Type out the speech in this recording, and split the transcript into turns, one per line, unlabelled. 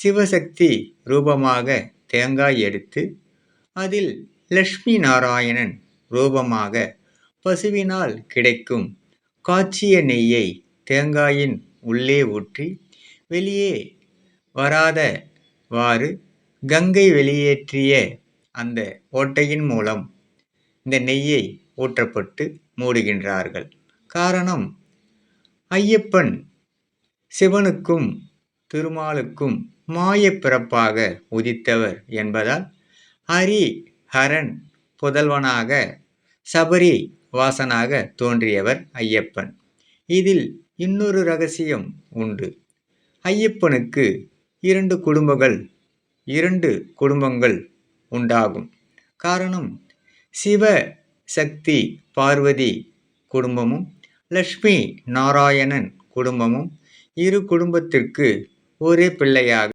சிவசக்தி ரூபமாக தேங்காய் எடுத்து அதில் லக்ஷ்மி நாராயணன் ரூபமாக பசுவினால் கிடைக்கும் காய்ச்சிய நெய்யை தேங்காயின் உள்ளே ஊற்றி வெளியே வராதவாறு கங்கை வெளியேற்றிய அந்த ஓட்டையின் மூலம் இந்த நெய்யை ஊற்றப்பட்டு மூடுகின்றார்கள். காரணம் ஐயப்பன் சிவனுக்கும் திருமாலுக்கும் மாயப் பிறப்பாக உதித்தவர் என்பதால் ஹரி ஹரன் புதல்வனாக சபரி வாசனாக தோன்றியவர் ஐயப்பன். இதில் இன்னொரு ரகசியம் உண்டு. ஐயப்பனுக்கு இரண்டு குடும்பங்கள் இரண்டு குடும்பங்கள் உண்டாகும். காரணம் சிவ சக்தி பார்வதி குடும்பமும் லக்ஷ்மி நாராயணன் குடும்பமும் இரு குடும்பத்திற்கு ஒரே பிள்ளையாக